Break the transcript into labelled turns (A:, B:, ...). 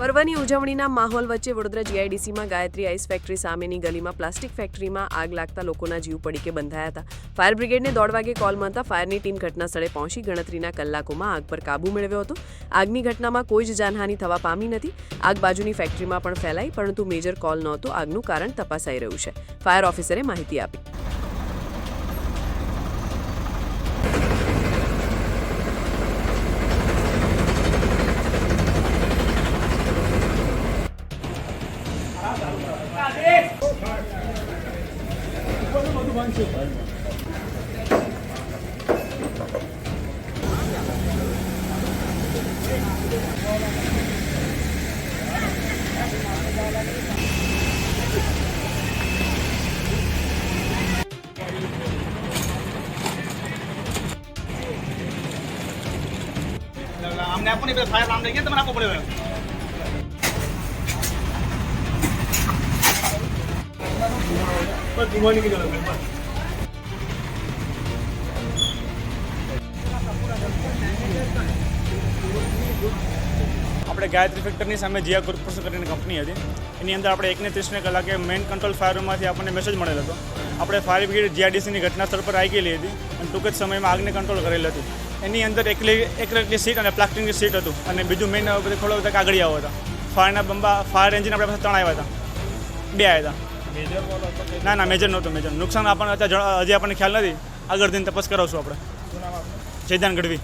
A: પર્વની ઉજવણીના માહોલ વચ્ચે વડોદરા જીઆઈડીસીમાં ગાયત્રી આઈસ ફેક્ટરી સામેની ગલીમાં પ્લાસ્ટિક ફેક્ટરીમાં આગ લાગતા લોકોના જીવ પડીકે બંધાયા હતા. ફાયર બ્રિગેડને દોઢ વાગે કોલ મળતા ફાયરની ટીમ ઘટના સ્થળે પહોંચી ગણતરીના કલાકોમાં આગ પર કાબૂ મેળવ્યો હતો. આગની ઘટનામાં કોઈ જ જાનહાનિ થવા પામી નથી. આગ બાજુની ફેક્ટરીમાં પણ ફેલાઈ, પરંતુ મેજર કોલ નહોતો આગનું કારણ તપાસાઈ રહ્યું છે. ફાયર ઓફિસરે માહિતી આપી.
B: અમને આપો ને ફાયર રામ લઈ ગયા તમને આપવો પડે કીધું આપણે ગાયત્રી ફેક્ટરની સામે જીયા કોર્પોરેશન કરીને કંપની હતી. એની અંદર આપણે એકને ત્રીસને કલાકે મેઇન કંટ્રોલ ફાયર આપણને મેસેજ મળેલો હતો. આપણે ફાયર બ્રિગેડ જીઆરડીસીની ઘટના સ્થળ પર આવી ગયેલી હતી અને ટૂંક જ સમયમાં આગને કંટ્રોલ કરેલ હતી. એની અંદર એકલી એકલી સીટ અને પ્લાસ્ટિકની સીટ હતું અને બીજું મેઇન બધે થોડા બધા કાગળિયાઓ હતા. ફાયરના બંબા ફાયર એન્જિન આપણે પાસે ત્રણ આવ્યા હતા. બે આવ્યા હતા. ના ના મેજર નહોતું મેજર નુકસાન આપણને હજી આપણને ખ્યાલ નથી. આગળ દિન તપાસ કરાવશું આપણે. જયદાન ગઢવી.